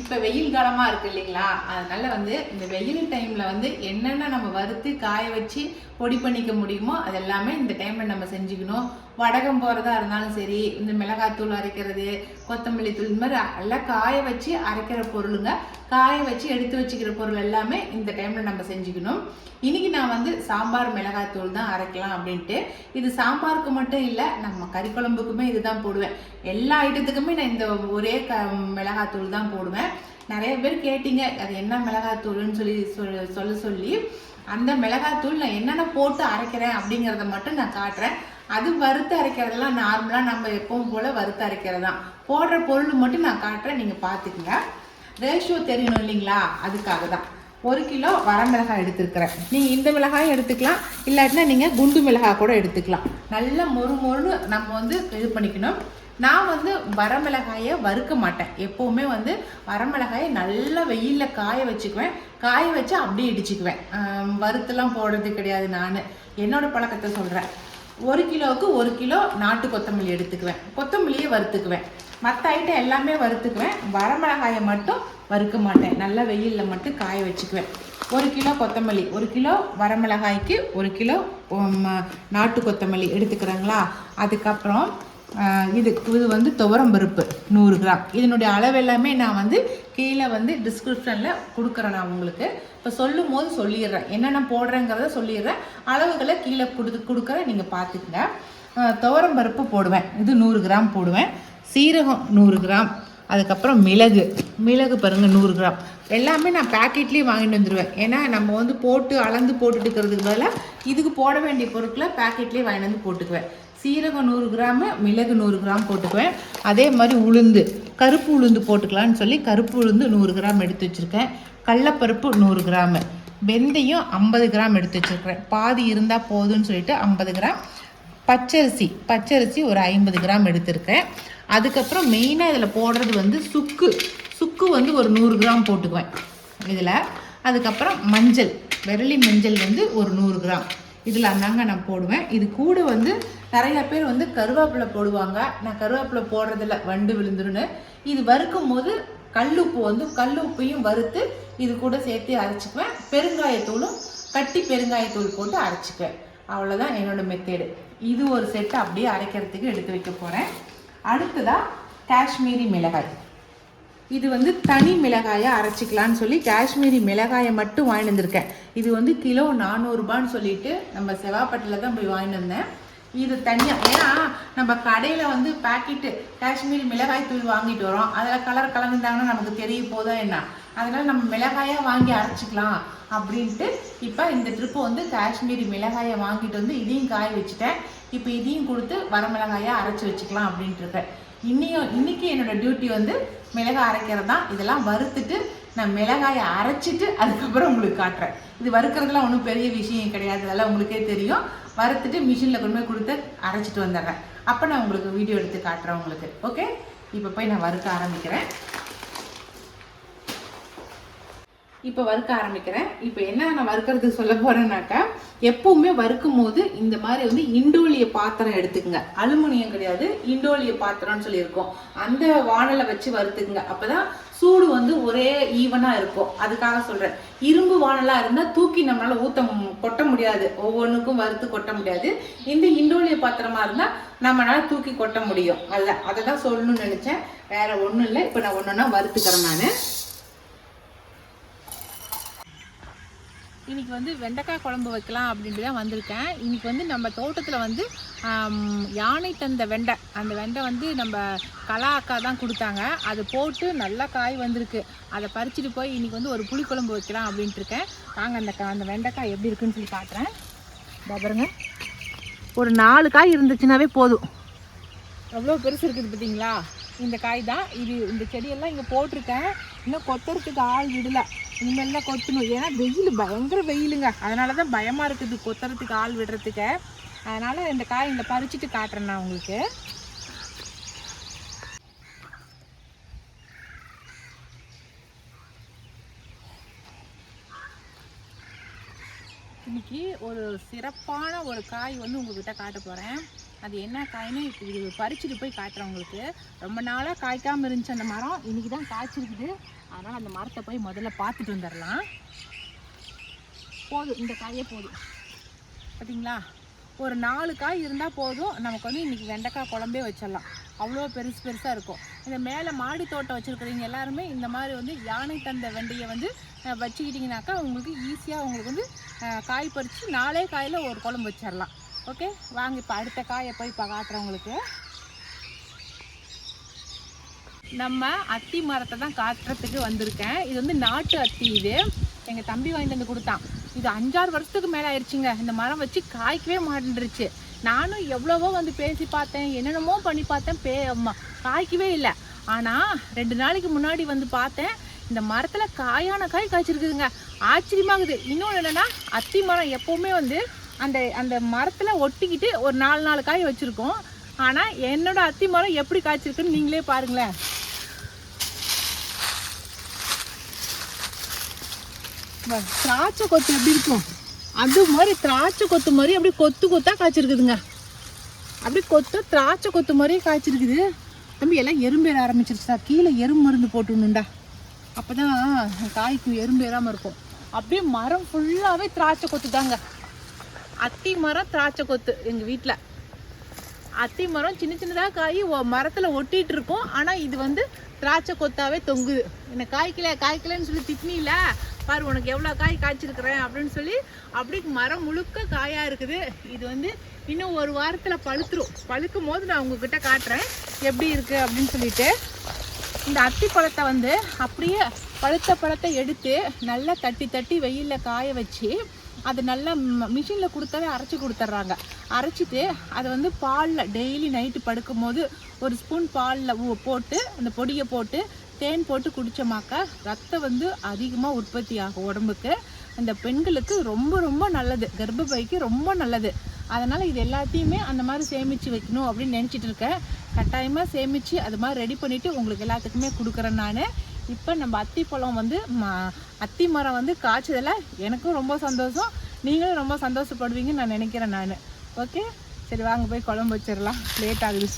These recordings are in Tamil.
இப்போ வெயில் காலமாக இருக்கு இல்லைங்களா? அதனால வந்து இந்த வெயில் டைமில் வந்து என்னென்ன நம்ம வறுத்து காய வச்சு பொடி பண்ணிக்க முடியுமோ அது எல்லாமே இந்த டைமில் நம்ம செஞ்சுக்கணும். வடகம் போகிறதா இருந்தாலும் சரி இந்த மிளகாத்தூள் அரைக்கிறது கொத்தமல்லி தூள் இந்த மாதிரி எல்லாம் காய வச்சு அரைக்கிற பொருளுங்க. காய வச்சு எடுத்து வச்சுக்கிற பொருள் எல்லாமே இந்த டைமில் நம்ம செஞ்சுக்கணும். இன்றைக்கி நான் வந்து சாம்பார் மிளகாத்தூள் தான் அரைக்கலாம் அப்படின்ட்டு. இது சாம்பாருக்கு மட்டும் இல்லை நம்ம கறி குழம்புக்குமே இதுதான் போடுவேன். எல்லா ஐட்டத்துக்குமே நான் இந்த ஒரே க மிளகாத்தூள் தான் போடுவேன். நிறைய பேர் கேட்டீங்க அது என்ன மிளகாத்தூள்னு சொல்லி சொல்ல சொல்லி அந்த மிளகாத்தூள் நான் என்னென்ன போட்டு அரைக்கிறேன்? அப்படிங்கிறத மட்டும் நான் காட்டுறேன். அது வறுத்து அரைக்கிறதெல்லாம் நார்மலாக நம்ம எப்பவும் போல் வறுத்து அரைக்கிறது தான் போடுற பொருள் மட்டும் நான் காட்டுறேன் நீங்கள் பார்த்துக்குங்க. ரேஷியோ தெரியணும் இல்லைங்களா? அதுக்காக தான் ஒரு கிலோ வரமிளகாய் எடுத்துருக்குறேன். நீங்கள் இந்த மிளகாயும் எடுத்துக்கலாம். இல்லாட்டினா நீங்கள் குண்டு மிளகாய் கூட எடுத்துக்கலாம். நல்ல மொறு மொறுன்னு நம்ம வந்து இது பண்ணிக்கணும். நான் வந்து வரமிளகாயை வறுக்க மாட்டேன். எப்போவுமே வந்து வரமிளகாயை நல்லா வெயிலில் காய வச்சுக்குவேன். காய வச்சு அப்படியே இடிச்சுக்குவேன். வறுத்துலாம் போடுறது கிடையாது நான். என்னோடய பழக்கத்தை சொல்கிறேன் ஒரு கிலோவுக்கு ஒரு கிலோ நாட்டு கொத்தமல்லி எடுத்துக்குவேன். கொத்தமல்லியே வறுத்துக்குவேன். மற்ற ஐட்டம் எல்லாமே வறுத்துக்குவேன். வரமிளகாயை மட்டும் வறுக்க மாட்டேன். நல்லா வெயிலில் மட்டும் காய வச்சுக்குவேன். ஒரு கிலோ கொத்தமல்லி ஒரு கிலோ வரமிளகாய்க்கு ஒரு கிலோ நாட்டு கொத்தமல்லி எடுத்துக்கிறேங்களா? அதுக்கப்புறம் இது இது வந்து துவரம் பருப்பு நூறு கிராம். இதனுடைய அளவு எல்லாமே நான் வந்து கீழே வந்து டிஸ்கிரிப்ஷனில் கொடுக்குறேன் நான் உங்களுக்கு. இப்போ சொல்லும் போது சொல்லிடுறேன். என்னென்ன போடுறேங்கிறத சொல்லிடுறேன். அளவுகளை கீழே கொடுத்து கொடுக்குறேன் நீங்கள் பார்த்துக்கங்க. துவரம் பருப்பு போடுவேன். இது நூறு கிராம் போடுவேன். சீரகம் நூறு கிராம். அதுக்கப்புறம் மிளகு. மிளகு பாருங்கள் நூறு கிராம். எல்லாமே நான் பேக்கெட்லேயே வாங்கிட்டு வந்துடுவேன் ஏன்னா நம்ம வந்து போட்டு அளந்து போட்டுட்டு இருக்கிறதுக்கு பதிலாக இதுக்கு போட வேண்டிய பொருட்களை பேக்கெட்லேயே வாங்கிட்டு வந்து போட்டுக்குவேன். சீரகம் நூறு கிராமு மிளகு நூறு கிராம் போட்டுக்குவேன். அதே மாதிரி உளுந்து கருப்பு உளுந்து போட்டுக்கலாம்னு சொல்லி கருப்பு உளுந்து நூறு கிராம் எடுத்து வச்சுருக்கேன். கடலப்பருப்பு நூறு கிராமு வெந்தயம் ஐம்பது கிராம் எடுத்து வச்சுருக்கிறேன். பாதி இருந்தால் போதும்னு சொல்லிட்டு ஐம்பது கிராம். பச்சரிசி பச்சரிசி ஒரு ஐம்பது கிராம் எடுத்திருக்கேன். அதுக்கப்புறம் மெயினாக இதில் போடுறது வந்து சுக்கு. சுக்கு வந்து ஒரு நூறு கிராம் போட்டுக்குவேன். இதில். அதுக்கப்புறம் மஞ்சள். விரலி மஞ்சள் வந்து ஒரு நூறு கிராம். இதில் அந்தாங்க நான் போடுவேன். இது கூட வந்து நிறைய பேர் வந்து கருவேப்பிலை போடுவாங்க. நான் கருவேப்பிலை போடுறதில்ல. வண்டு விழுந்துருன்னு. இது வறுக்கும் போது கல்லுப்பு வந்து கல்லுப்பையும் வறுத்து இது கூட சேர்த்து அரைச்சிக்குவேன். பெருங்காயத்தூளும் கட்டி பெருங்காயத்தூள் போட்டு அரைச்சிக்குவேன். அவ்வளோதான் என்னோடய மெத்தேடு இது ஒரு செட்டு அப்படியே அரைக்கிறதுக்கு எடுத்து வைக்க போகிறேன் அடுத்ததாக காஷ்மீரி மிளகாய். இது வந்து தனி மிளகாயை அரைச்சிக்கலான்னு சொல்லி காஷ்மீரி மிளகாயை மட்டும் வாங்கிட்டு வந்திருக்கேன். இது வந்து கிலோ நானூறுபான்னு சொல்லிட்டு நம்ம செவாப்பட்டில் தான் போய் வாங்கிட்டு வந்தேன். இது தனியாக ஏன்னா நம்ம கடையில் வந்து பாக்கெட்டு காஷ்மீரி மிளகாய் தூள் வாங்கிட்டு வரோம். அதில் கலர் கலந்துருந்தாங்கன்னா நமக்கு தெரிய போதும் என்ன? அதனால் நம்ம மிளகாயாக வாங்கி அரைச்சிக்கலாம் அப்படின்ட்டு இப்போ இந்த ட்ரிப்பு வந்து காஷ்மீரி மிளகாயை வாங்கிட்டு வந்து இதையும் காய வச்சுட்டேன். இப்போ இதையும் கொடுத்து வரமிளகாயை அரைச்சி வச்சுக்கலாம் அப்படின்ட்டு இருக்கேன். இன்னையும் இன்னைக்கு என்னோட டியூட்டி வந்து மிளகாய் அரைக்கிறது தான் இதெல்லாம் வறுத்துட்டு நான் மிளகாயை அரைச்சிட்டு அதுக்கப்புறம் உங்களுக்கு காட்டுறேன். இது வறுக்கிறதுலாம் ஒன்றும் பெரிய விஷயம் கிடையாது. அதெல்லாம் உங்களுக்கே தெரியும். வறுத்துட்டு மிஷினில் கொண்டு போய் கொடுத்து அரைச்சிட்டு வந்துடுறேன். அப்போ நான் உங்களுக்கு வீடியோ எடுத்து காட்டுறேன் உங்களுக்கு. ஓகே இப்போ போய் நான் வறுக்க ஆரம்பிக்கிறேன். இப்போ வறுக்க ஆரம்பிக்கிறேன். இப்போ என்ன நான் வறுக்கிறதுக்கு சொல்ல போறேன்னாக்கா எப்பவுமே வறுக்கும் போது இந்த மாதிரி வந்து இண்டோலிய பாத்திரம் எடுத்துக்கங்க. அலுமினியம் கிடையாது இண்டோலிய பாத்திரம்னு சொல்லியிருக்கோம். அந்த வானலை வச்சு வறுத்துக்குங்க. அப்பதான் சூடு வந்து ஒரே ஈவனாக இருக்கும். அதுக்காக சொல்கிறேன் இரும்பு வானலாக இருந்தால் தூக்கி நம்மளால் ஊற்ற கொட்ட முடியாது. ஒவ்வொன்றுக்கும் வறுத்து கொட்ட முடியாது. இந்த இண்டோலிய பாத்திரமா இருந்தால் நம்மளால் தூக்கி கொட்ட முடியும். அல்ல அதை தான் சொல்லணும்னு நினச்சேன். வேற ஒன்றும் இல்லை. இப்போ நான் ஒன்றுன்னா வறுத்துக்கிறேன் நான். இன்றைக்கி வந்து வெண்டைக்காய் குழம்பு வைக்கலாம் அப்படின்ட்டு தான் வந்திருக்கேன். இன்றைக்கி வந்து நம்ம தோட்டத்தில் வந்து யானை தந்த வெண்டை. அந்த வெண்டை வந்து நம்ம கலா அக்கா தான் கொடுத்தாங்க. அது போட்டு நல்லா காய் வந்திருக்கு. அதை பறிச்சுட்டு போய் இன்னைக்கு வந்து ஒரு புளிக்குழம்பு வைக்கலாம் அப்படின்ட்டு இருக்கேன். வாங்க அந்த கா- அந்த வெண்டைக்காய் எப்படி இருக்குன்னு சொல்லி காட்டுறேன். பாருங்க. ஒரு நாலு காய் இருந்துச்சுனாவே போதும். எவ்வளோ பெருசு இருக்குது பார்த்தீங்களா? இந்த காய் தான். இது இந்த செடியெல்லாம் இங்கே போட்டிருக்கேன். இன்னும் கொத்தறதுக்கு ஆள் விடல. இனிமேல் தான் கொத்தணும் ஏன்னா வெயில் பயங்கர வெயிலுங்க. அதனால தான் பயமாக இருக்குது கொத்துறதுக்கு ஆள் விடுறதுக்கு. அதனால் இந்த காய் இந்த பறிச்சுட்டு காட்டுறேன் நான் உங்களுக்கு. இன்னைக்கு ஒரு சிறப்பான ஒரு காய் வந்து உங்ககிட்ட காட்ட போகிறேன் அது என்ன காய்னு இது பறிச்சுட்டு போய் காட்டுறேன் உங்களுக்கு. ரொம்ப நாளாக காய்க்காமல் இருந்துச்சு அந்த மரம். இன்னைக்கு தான் காய்ச்சிருக்குது. அதனால் அந்த மரத்தை போய் முதல்ல பார்த்துட்டு வந்துடலாம். போதும் இந்த காயே போதும். பார்த்தீங்களா ஒரு நாலு காய் இருந்தால் போதும். நமக்கு வந்து இன்றைக்கி வெண்டைக்காய் குழம்பே வச்சிடலாம். அவ்வளோ பெருசு பெருசாக இருக்கும். இந்த மேலே மாடி தோட்டம் வச்சுருக்கிறீங்க எல்லாருமே இந்த மாதிரி வந்து யானை தந்த வெண்டையை வந்து வச்சுக்கிட்டிங்கனாக்கா உங்களுக்கு ஈஸியாக உங்களுக்கு வந்து காய் பறித்து நாலே காயில் ஒரு குழம்பு வச்சிடலாம். ஓகே? வாங்க இப்போ அடுத்த காயை போய் இப்போ காட்டுறவங்களுக்கு நம்ம அத்தி மரத்தை தான் காட்டுறதுக்கு வந்திருக்கேன். இது வந்து நாட்டு அத்தி இது. எங்கள் தம்பி வாங்கிட்டு வந்து கொடுத்தான். இது அஞ்சாறு வருஷத்துக்கு மேலே ஆயிடுச்சுங்க. இந்த மரம் வச்சு காய்க்கவே மாட்டேன்ருச்சு நானும் எவ்வளவோ வந்து பேசி பார்த்தேன். என்னென்னமோ பண்ணி பார்த்தேன். பே ம- காய்க்கவே இல்லை. ஆனால் ரெண்டு நாளைக்கு முன்னாடி வந்து பார்த்தேன். இந்த மரத்தில் காயான காய் காய்ச்சிருக்குதுங்க. ஆச்சரியமாகுது. இன்னொன்று என்னென்னா அத்தி மரம் எப்போவுமே வந்து அந்த அந்த மரத்தில் ஒட்டிக்கிட்டு ஒரு நாலு நாலு காய் வச்சுருக்கோம். ஆனால் என்னோட அத்தி மரம் எப்படி காய்ச்சிருக்குன்னு நீங்களே பாருங்களேன். திராட்சை கொத்து எப்படி இருக்கும்? அது மாதிரி திராட்சை கொத்து மாதிரி அப்படியே கொத்து கொத்தா காய்ச்சிருக்குதுங்க. அப்படியே கொத்து திராட்சை கொத்து மாதிரியே காய்ச்சிருக்குது. தம்பி எல்லாம் எறும்பேற ஆரம்பிச்சிருச்சுடா. கீழே எறும்பு மருந்து போட்டுணுண்டா அப்பதான் காய்க்கு எறும்பேறாமல் இருக்கும். அப்படியே மரம் ஃபுல்லாகவே திராட்சை கொத்து தாங்க அத்தி மரம் திராட்சை கொத்து எங்கள் வீட்டில் அத்தி மரம் சின்ன சின்னதாக காய் மரத்தில் ஒட்டிகிட்டு இருக்கும் ஆனால் இது வந்து திராட்சை கொத்தாவே தொங்குது. என்ன காய்க்கல காய்க்கலன்னு சொல்லி திட்டினில பாரு உனக்கு எவ்வளோ காய் காய்ச்சிருக்கிறேன் அப்படின்னு சொல்லி அப்படி மரம் முழுக்க காயாக இருக்குது. இது வந்து இன்னும் ஒரு வாரத்தில் பழுத்துரும். பழுக்கும் போது நான் உங்ககிட்ட காட்டுறேன். எப்படி இருக்குது அப்படின்னு சொல்லிட்டு. இந்த அத்தி பழத்தை வந்து அப்படியே பழுத்த பழத்தை எடுத்து நல்லா தட்டி தட்டி வெயிலில் காய வச்சு அது நல்லா மிஷினில் கொடுத்தாவே அரைச்சி கொடுத்துட்றாங்க. அரைச்சிட்டு அதை வந்து பாலில் டெய்லி நைட்டு படுக்கும்போது ஒரு ஸ்பூன் பாலில் போட்டு அந்த பொடியை போட்டு தேன் போட்டு குடிச்சோமாக்கா ரத்தம் வந்து அதிகமாக உற்பத்தி ஆகும் உடம்புக்கு. அந்த பெண்களுக்கு ரொம்ப ரொம்ப நல்லது. கர்ப்பப்பைக்கு ரொம்ப நல்லது. அதனால் இது எல்லாத்தையுமே அந்த மாதிரி சேமித்து வைக்கணும் அப்படின்னு நினச்சிட்டு இருக்கேன். கட்டாயமாக சேமித்து அது மாதிரி ரெடி பண்ணிவிட்டு உங்களுக்கு எல்லாத்துக்குமே கொடுக்குறேன் நான். இப்போ நம்ம அத்தி பழம் வந்து அத்தி மரம் வந்து காய்ச்சதில் எனக்கும் ரொம்ப சந்தோஷம். நீங்களும் ரொம்ப சந்தோஷப்படுவீங்கன்னு நான் நினைக்கிறேன் நான். ஓகே சரி வாங்க போய் குழம்பு வச்சிடலாம். லேட் ஆகுது.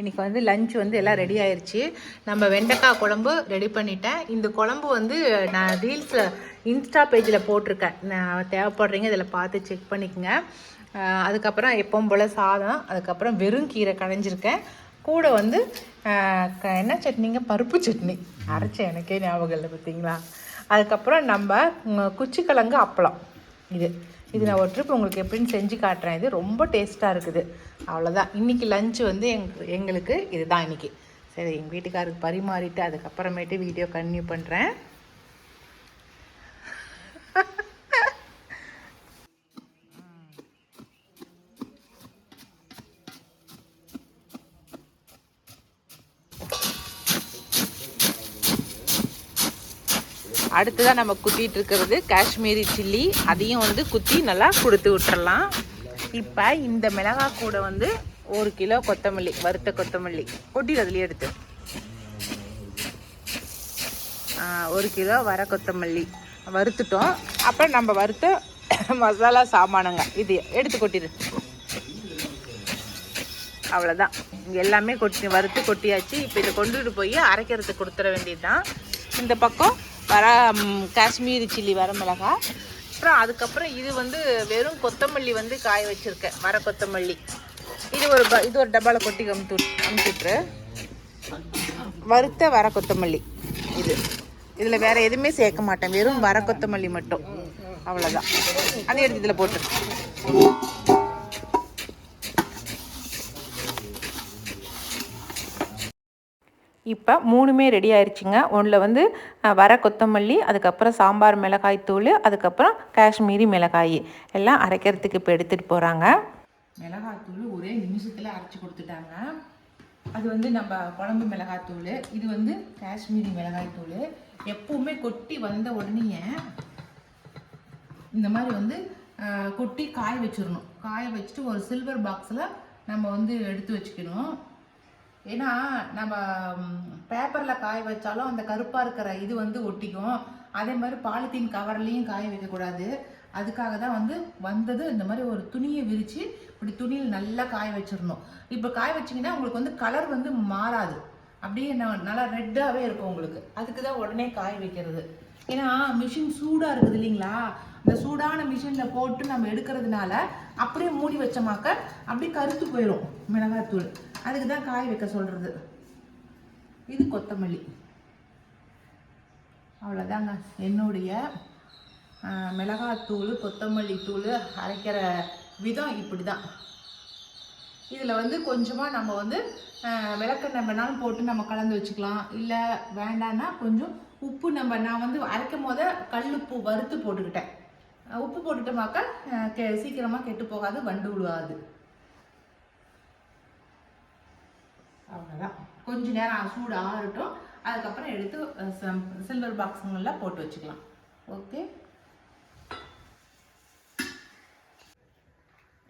இன்றைக்கி வந்து லஞ்ச் வந்து எல்லாம் ரெடி ஆயிடுச்சு நம்ம வெண்டைக்காய் குழம்பு ரெடி பண்ணிட்டேன். இந்த குழம்பு வந்து நான் ரீல்ஸில் இன்ஸ்டா பேஜில் போட்டிருக்கேன். நான் தேவைப்படுறீங்க இதில் பார்த்து செக் பண்ணிக்கோங்க. அதுக்கப்புறம் எப்பவும் போல் சாதம் அதுக்கப்புறம் வெறும் கீரை கடைஞ்சிருக்கேன். கூட வந்து க- என்ன சட்னிங்க? பருப்பு சட்னி. அரைச்ச எனக்கே ஞாபகம் இல்லை பார்த்தீங்களா அதுக்கப்புறம் நம்ம குச்சிக்கிழங்கு அப்பளம். இது. இது நான் ஒரு ட்ரிப் உங்களுக்கு எப்படின்னு செஞ்சு காட்டுறேன். இது ரொம்ப டேஸ்ட்டாக இருக்குது. அவ்வளோதான் இன்றைக்கி லஞ்ச் வந்து எங் எங்களுக்கு இதுதான் இன்றைக்கி சரி எங்கள் வீட்டுக்காருக்கு பரிமாறிட்டு அதுக்கப்புறமேட்டு வீடியோ கன்டினியூ பண்ணுறேன் அடுத்ததாக நம்ம குத்திட்டு இருக்கிறது காஷ்மீரி சில்லி. அதையும் வந்து குத்தி நல்லா கொடுத்து விட்டுறலாம். இப்போ இந்த மிளகாய் கூட வந்து ஒரு கிலோ கொத்தமல்லி வறுத்த கொத்தமல்லி. கொட்டி அதுலேயே எடுத்து. ஒரு கிலோ வர கொத்தமல்லி. வறுத்துட்டோம். அப்புறம் நம்ம வறுத்த மசாலா சாமானுங்க. இது எடுத்து கொட்டிடு. அவ்வளோதான் இங்கே எல்லாமே கொட்டி வறுத்து கொட்டியாச்சு. இப்போ இதை கொண்டுட்டு போய் அரைக்கிறதுக்கு கொடுத்துட வேண்டியதுதான். இந்த பக்கம் வர காஷ்மீரி சில்லி வர மிளகாய் அப்புறம் அதுக்கப்புறம் இது வந்து வெறும் கொத்தமல்லி வந்து காய வச்சுருக்கேன் வர கொத்தமல்லி. இது ஒரு ப- இது ஒரு டப்பாவில் கொட்டி அமுத்து அமுத்துட்டுரு வறுத்த வர கொத்தமல்லி இது. இதில் வேறு எதுவுமே சேர்க்க மாட்டேன் வெறும் வர கொத்தமல்லி மட்டும். அவ்வளோதான் அதை எடுத்து இதில் போட்டுருக்கேன் இப்போ மூணுமே ரெடி ஆயிடுச்சுங்க ஒன்றில் வந்து வர கொத்தமல்லி அதுக்கப்புறம் சாம்பார் மிளகாய் தூள் அதுக்கப்புறம் காஷ்மீரி மிளகாய். எல்லாம் அரைக்கிறதுக்கு இப்போ எடுத்துகிட்டு போகிறாங்க மிளகாய் தூள் ஒரே நிமிஷத்தில் அரைச்சி கொடுத்துட்டாங்க. அது வந்து நம்ம குழம்பு மிளகாய் தூள் இது வந்து காஷ்மீரி மிளகாய் தூள். எப்பவுமே கொட்டி வந்த உடனே இந்த மாதிரி வந்து கொட்டி காய வச்சிடணும். காய வச்சுட்டு ஒரு சில்வர் பாக்ஸில் நம்ம வந்து எடுத்து வச்சுக்கணும். ஏன்னா நம்ம பேப்பரில் காய வச்சாலும் அந்த கருப்பாக இருக்கிற இது வந்து ஒட்டிக்கும். அதே மாதிரி பாலித்தீன் கவர்லேயும் காய வைக்கக்கூடாது. அதுக்காக தான் வந்து வந்தது இந்த மாதிரி ஒரு துணியை விரித்து இப்படி துணியில் நல்லா காய வச்சிடணும். இப்போ காய வச்சிங்கன்னா உங்களுக்கு வந்து கலர் வந்து மாறாது. அப்படியே நான் நல்லா ரெட்டாகவே இருக்கும் உங்களுக்கு. அதுக்கு தான் உடனே காய வைக்கிறது. ஏன்னா மிஷின் சூடாக இருக்குது இல்லைங்களா? இந்த சூடான மிஷினில் போட்டு நம்ம எடுக்கிறதுனால அப்படியே மூடி வச்சோமாக்க அப்படியே கருத்து போயிடும் மிளகாத்தூள். அதுக்கு தான் காய வைக்க சொல்கிறது இது கொத்தமல்லி. அவ்வளோதாங்க என்னுடைய மிளகாத்தூள் கொத்தமல்லி தூள் அரைக்கிற விதம் இப்படி தான் இதில் வந்து கொஞ்சமாக நம்ம வந்து ஆஹ், விளக்கெண்ணெய் வேணாலும் போட்டு நம்ம கலந்து வச்சுக்கலாம். இல்லை வேண்டான்னா கொஞ்சம் உப்பு நம்ம நான் வந்து அரைக்கும் போத கல் உப்பு வறுத்து போட்டுக்கிட்டேன். உப்பு போட்டுட்டோமாக்கா கெ சீக்கிரமாக கெட்டு போகாது வண்டு விழுவாது அவ்வளோதான் கொஞ்ச நேரம் சூடு ஆறட்டும். அதுக்கப்புறம் எடுத்து சில்வர் பாக்ஸுங்களில் போட்டு வச்சுக்கலாம். ஓகே?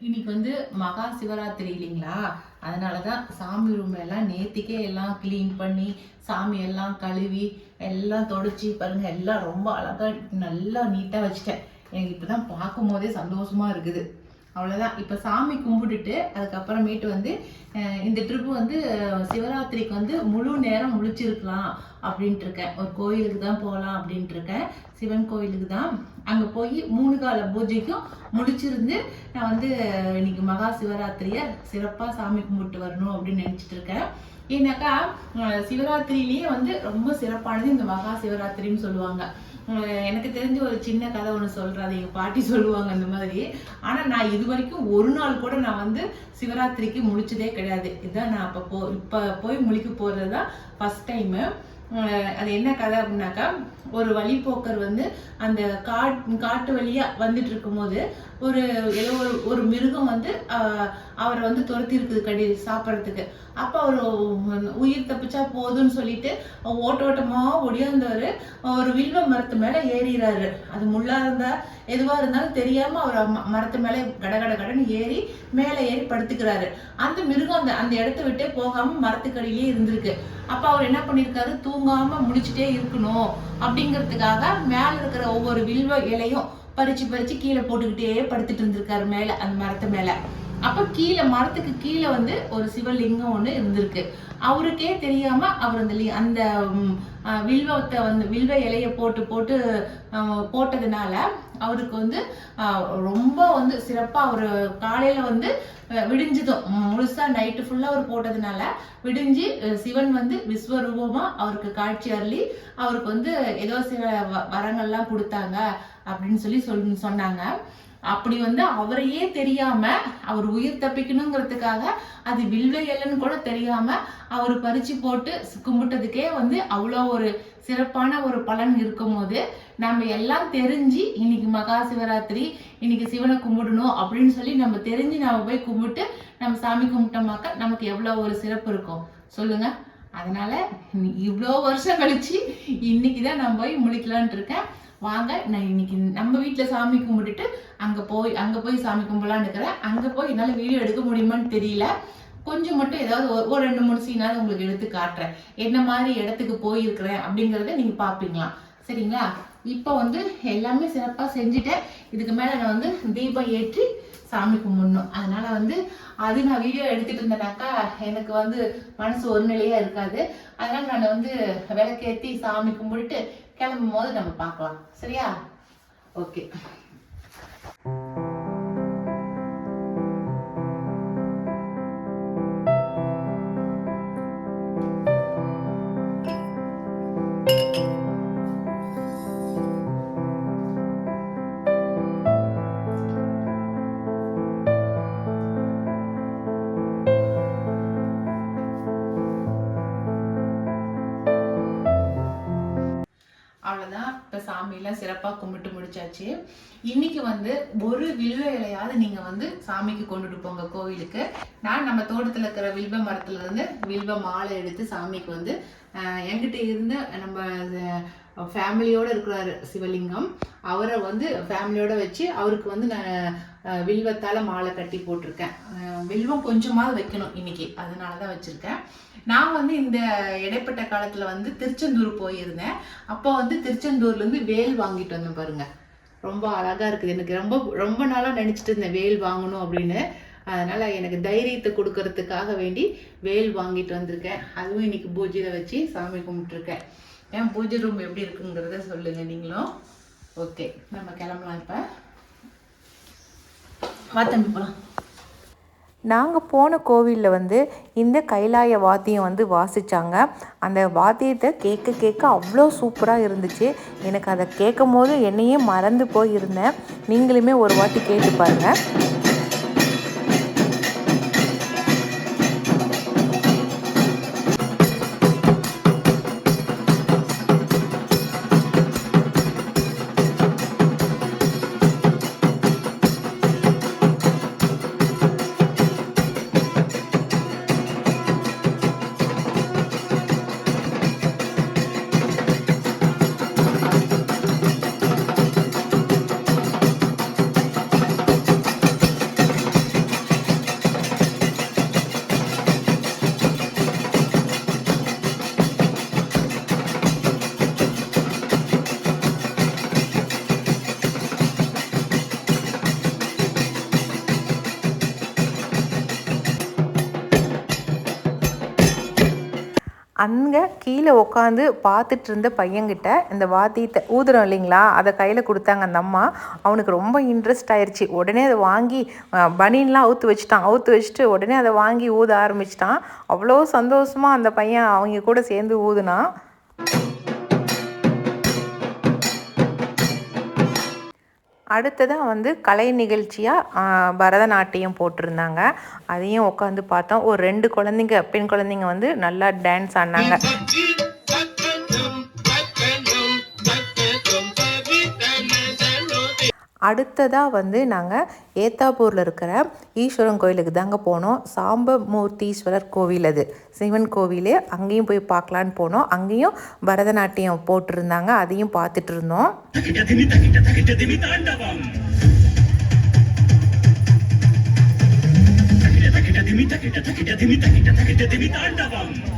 இன்னைக்கு வந்து மகா சிவராத்திரி இல்லைங்களா? அதனால தான் சாமி ரூம் எல்லாம் நேத்திக்கே எல்லாம் க்ளீன் பண்ணி சாமி எல்லாம் கழுவி எல்லாம் தொடச்சி பாருங்க எல்லாம் ரொம்ப அழகாக நல்லா நீட்டாக வச்சுட்டேன். எனக்கு இப்போ தான் பார்க்கும் போதே சந்தோஷமா இருக்குது. அவ்வளோதான் இப்போ சாமி கும்பிட்டுட்டு அதுக்கப்புறமேட்டு வந்து இந்த ட்ரிப்பு வந்து சிவராத்திரிக்கு வந்து முழு நேரம் முழிச்சிருக்கலாம் அப்படின்ட்டு இருக்கேன். ஒரு கோயிலுக்கு தான் போகலாம் அப்படின்ட்டு இருக்கேன். சிவன் கோயிலுக்கு தான். அங்கே போய் மூணு கால பூஜைக்கும் முடிச்சிருந்து நான் வந்து இன்னைக்கு மகா சிவராத்திரியை சிறப்பாக சாமி கும்பிட்டு வரணும் அப்படின்னு நினச்சிட்டு இருக்கேன். ஏன்னாக்கா சிவராத்திரியிலேயே வந்து ரொம்ப சிறப்பானது இந்த மகா சிவராத்திரின்னு சொல்லுவாங்க. எனக்கு தெரிஞ்ச ஒரு சின்ன கதை ஒன்று சொல்கிறது எங்கள் பாட்டி சொல்லுவாங்க அந்த மாதிரி. ஆனால் நான் இது வரைக்கும் ஒரு நாள் கூட நான் வந்து சிவராத்திரிக்கு முழிச்சதே கிடையாது. இதுதான் நான் அப்போ போ இப்போ போய் முழிக்க போகிறது தான் ஃபஸ்ட் டைமு அது என்ன கதை அப்படின்னாக்கா ஒரு வழிப்போக்கர் வந்து அந்த காட் காட்டு வழியாக வந்துட்டு இருக்கும்போது ஒரு ஏதோ ஒரு ஒரு மிருகம் வந்து அவரை வந்து துரத்தி இருக்குது கடி சாப்பிட்றதுக்கு. அப்போ அவர் உயிர் தப்பிச்சா போதும்னு சொல்லிட்டு ஓட்ட ஓட்டமாக ஒடியாந்தவர் ஒரு வில்வ மரத்து மேலே ஏறிறாரு. அது முள்ளா இருந்தா எதுவாக இருந்தாலும் தெரியாமல் அவர் ம- மரத்து மேலே கட கட கடன்னு ஏறி மேலே ஏறி படுத்துக்கிறாரு. அந்த மிருகம் அந்த அந்த இடத்த விட்டே போகாமல் மரத்துக்கடியிலே இருந்திருக்கு. அப்போ அவர் என்ன பண்ணியிருக்காரு தூங்காமல் முடிச்சுட்டே இருக்கணும் அப்படிங்கிறதுக்காக மேலே இருக்கிற ஒவ்வொரு வில்வ இலையும் பறிச்சு பறிச்சு கீழே போட்டுக்கிட்டே படுத்துட்டு இருந்திருக்காரு மேலே அந்த மரத்து மேலே. அப்ப கீழே மரத்துக்கு கீழே வந்து ஒரு சிவலிங்கம் ஒண்ணு இருந்திருக்கு. அவருக்கே தெரியாம அவர் அந்த லி- அந்த வில்வத்தை வந்து வில்வ இலைய போட்டு போட்டு போட்டதுனால அவருக்கு வந்து ரொம்ப வந்து சிறப்பா அவர் காலையில வந்து விடிஞ்சதும். முழுசா நைட்டு ஃபுல்லா அவர் போட்டதுனால விடிஞ்சு சிவன் வந்து விஸ்வரூபமா அவருக்கு காட்சி அருளி அவருக்கு வந்து ஏதோ சில வரங்கள்லாம் கொடுத்தாங்க அப்படின்னு சொல்லி சொல் சொன்னாங்க. அப்படி வந்து அவரையே தெரியாம அவர் உயிர் தப்பிக்கணுங்கிறதுக்காக அது வில்வ இலைன்னு கூட தெரியாம அவர் பறிச்சு போட்டு கும்பிட்டதுக்கே வந்து அவ்வளோ ஒரு சிறப்பான ஒரு பலன் இருக்கும்போது நம்ம எல்லாம் தெரிஞ்சு இன்னைக்கு மகா சிவராத்திரி இன்னைக்கு சிவனை கும்பிடணும் அப்படின்னு சொல்லி நம்ம தெரிஞ்சு நம்ம போய் கும்பிட்டு நம்ம சாமி கும்பிட்டோமாக்க நமக்கு எவ்வளோ ஒரு சிறப்பு இருக்கும். சொல்லுங்க. அதனால இவ்வளோ வருஷம் கழிச்சு இன்னைக்கு தான் நான் போய் முழிக்கலான்ட்டு இருக்கேன். வாங்க நான் இன்னைக்கு நம்ம வீட்டில் சாமி கும்பிட்டுட்டு அங்கே போய் அங்கே போய் சாமி கும்பலான்னு இருக்கிறேன் அங்கே போய் என்னால் வீடியோ எடுக்க முடியுமான்னு தெரியல. கொஞ்சம் மட்டும் ஏதாவது ஒரு- ரெண்டு மூணு சீனாவது உங்களுக்கு எடுத்து காட்டுறேன். என்ன மாதிரி இடத்துக்கு போயிருக்கிறேன் அப்படிங்கிறத நீங்கள் பார்ப்பீங்களா? சரிங்களா? இப்போ வந்து எல்லாமே சிறப்பாக செஞ்சுட்டேன் இதுக்கு மேலே நான் வந்து தீபம் ஏற்றி சாமி கும்பிடணும். அதனால வந்து அது நான் வீடியோ எடுத்துட்டு இருந்தேனாக்கா எனக்கு வந்து மனசு ஒரு நிலையாக இருக்காது. அதனால நான் வந்து விளக்கேற்றி சாமி கும்பிட்டுட்டு கிளம்பும் போது நம்ம பார்க்கலாம். சரியா? ஓகே சாமியெல்லாம் சிறப்பாக கும்பிட்டு முடிச்சாச்சு. இன்னைக்கு வந்து ஒரு வில்வ இலையாவது நீங்கள் வந்து சாமிக்கு கொண்டுட்டு போங்க கோவிலுக்கு. நான் நம்ம தோட்டத்தில் இருக்கிற வில்வ மரத்துல இருந்து வில்வ மாலை எடுத்து சாமிக்கு வந்து என்கிட்ட இருந்து நம்ம ஃபேமிலியோடு இருக்கிறார் சிவலிங்கம். அவரை வந்து ஃபேமிலியோட வச்சு அவருக்கு வந்து நான் வில்வத்தால் மாலை கட்டி போட்டிருக்கேன். வில்வம் கொஞ்சமாவது வைக்கணும் இன்னைக்கு. அதனால தான் வச்சுருக்கேன். நான் வந்து இந்த இடைப்பட்ட காலத்தில் வந்து திருச்செந்தூர் போயிருந்தேன். அப்போ வந்து திருச்செந்தூர்லேருந்து வேல் வாங்கிட்டு வந்தேன் பாருங்க. ரொம்ப அழகாக இருக்குது. எனக்கு ரொம்ப ரொம்ப நாளாக நினச்சிட்டு இருந்தேன் வேல் வாங்கணும் அப்படின்னு. அதனால் எனக்கு தைரியத்தை கொடுக்கறதுக்காக வேண்டி வேல் வாங்கிட்டு வந்திருக்கேன். அதுவும் இன்னைக்கு பூஜையில் வச்சு சாமி கும்பிட்டுருக்கேன். ஏன் பூஜை ரூம் எப்படி இருக்குங்கிறத சொல்லுங்கள் நீங்களும். ஓகே நம்ம கிளம்பலாம் இப்போ. வா தம்பி போகலாம் நாங்கள் போன கோவிலில் வந்து இந்த கைலாய வாத்தியம் வந்து வாசித்தாங்க அந்த வாத்தியத்தை கேட்க கேட்க அவ்வளோ சூப்பராக இருந்துச்சு. எனக்கு அதை கேட்கும் போது என்னையே மறந்து போயிருந்தேன். நீங்களுமே ஒரு வாட்டி கேட்டு பாருங்கள் அங்கே கீழே உட்காந்து பார்த்துட்டு இருந்த பையன்கிட்ட இந்த வாத்தியத்தை ஊதுறோம் இல்லைங்களா? அதை கையில் கொடுத்தாங்க அந்த அம்மா. அவனுக்கு ரொம்ப இன்ட்ரெஸ்ட் ஆயிடுச்சு உடனே அதை வாங்கி பனின்லாம் அவுத்து வச்சுட்டான். அவுத்து வச்சுட்டு உடனே அதை வாங்கி ஊத ஆரம்பிச்சிட்டான். அவ்வளோ சந்தோஷமாக அந்த பையன் அவங்க கூட சேர்ந்து ஊதுனான். அடுத்ததாக வந்து கலை நிகழ்ச்சியாக பரதநாட்டியம் போட்டிருந்தாங்க. அதையும் உட்காந்து பார்த்தோம். ஒரு ரெண்டு குழந்தைங்க பெண் குழந்தைங்க வந்து நல்லா டான்ஸ் ஆடினாங்க அடுத்ததாக வந்து நாங்கள் ஏத்தாப்பூரில் இருக்கிற ஈஸ்வரன் கோயிலுக்கு தாங்க போனோம். சாம்பமூர்த்தீஸ்வரர் கோவில் அது. சிவன் கோவில் அங்கேயும் போய் பார்க்கலான்னு போனோம். அங்கேயும் பரதநாட்டியம் போட்டிருந்தாங்க. அதையும் பார்த்துட்டு இருந்தோம். தகிட்ட திமி தகிட்ட தகிட்ட திமி தகிட்ட தகிட்ட திமி தாண்டவம்.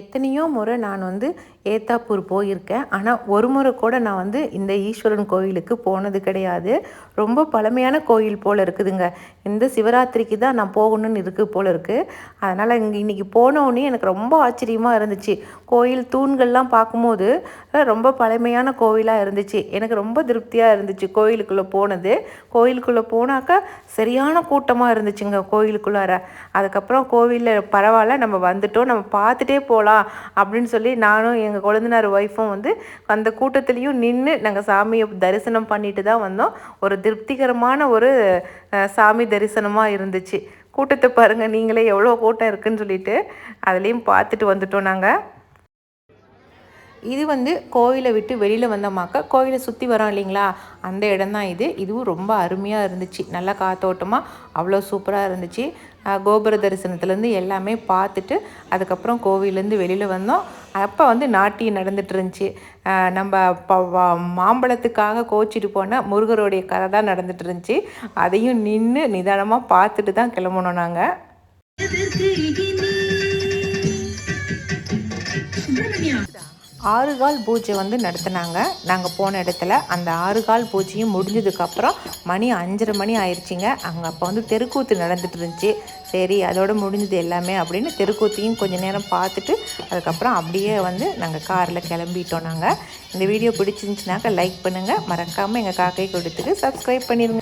எத்தனையோ முறை நான் வந்து ஏத்தாப்பூர் போயிருக்கேன். ஆனால் ஒரு முறை கூட நான் வந்து இந்த ஈஸ்வரன் கோயிலுக்கு போனது கிடையாது. ரொம்ப பழமையான கோயில் போல் இருக்குதுங்க. இந்த சிவராத்திரிக்கு தான் நான் போகணும்னு இருக்குது போல் இருக்குது அதனால் இங்கே இன்றைக்கி போனோடனே எனக்கு ரொம்ப ஆச்சரியமாக இருந்துச்சு. கோயில் தூண்கள்லாம் பார்க்கும்போது ரொம்ப பழமையான கோவிலாக இருந்துச்சு. எனக்கு ரொம்ப திருப்தியாக இருந்துச்சு கோயிலுக்குள்ளே போனது. கோயிலுக்குள்ளே போனாக்கா சரியான கூட்டமாக இருந்துச்சுங்க கோயிலுக்குள்ளார. அதுக்கப்புறம் கோவிலில் பரவாயில்ல நம்ம வந்துட்டோம். நம்ம பார்த்துட்டே போகலாம் அப்படின்னு சொல்லி நானும் எங்கள் கொழுந்தனார் ஒய்ஃபும் வந்து அந்த கூட்டத்துலேயும் நின்று நாங்கள் சாமியை தரிசனம் பண்ணிட்டு தான் வந்தோம். ஒரு திருப்திகரமான ஒரு சாமி தரிசனமாக இருந்துச்சு. கூட்டத்தை பாருங்கள் நீங்களே எவ்வளோ கூட்டம் இருக்குன்னு சொல்லிட்டு அதுலேயும் பார்த்துட்டு வந்துட்டோம் நாங்கள் இது வந்து கோயிலை விட்டு வெளியில் வந்தோமாக்கா கோயிலை சுற்றி வரோம் இல்லைங்களா? அந்த இடம் தான் இது. இதுவும் ரொம்ப அருமையாக இருந்துச்சு. நல்லா காத்தோட்டமாக அவ்வளோ சூப்பராக இருந்துச்சு. கோபுர தரிசனத்துலேருந்து எல்லாமே பார்த்துட்டு அதுக்கப்புறம் கோவிலேருந்து வெளியில் வந்தோம். அப்போ வந்து நாட்டியம் நடந்துட்டு இருந்துச்சு நம்ம ப மாம்பழத்துக்காக கோச்சிட்டு போன முருகருடைய கதை தான் நடந்துட்டு இருந்துச்சு அதையும் நின்று நிதானமாக பார்த்துட்டு தான் கிளம்பணும் நாங்கள் ஆறுகால் பூஜை வந்து நடத்தினாங்க. நாங்கள் போன இடத்துல அந்த ஆறுகால் பூஜையும் முடிஞ்சதுக்கப்புறம் மணி அஞ்சரை மணி ஆயிடுச்சிங்க அங்கே அப்போ வந்து தெருக்கூத்து நடந்துட்டு இருந்துச்சு. சரி அதோட முடிஞ்சது எல்லாமே அப்படின்னு தெருக்கூத்தையும் கொஞ்ச நேரம் பார்த்துட்டு அதுக்கப்புறம் அப்படியே வந்து நாங்கள் காரில் கிளம்பிட்டோம் நாங்கள் இந்த வீடியோ பிடிச்சிருந்துச்சுனாக்கா லைக் பண்ணுங்கள் மறக்காமல் எங்கள் காக்கை கொடுத்துட்டு சப்ஸ்கிரைப் பண்ணிடுங்க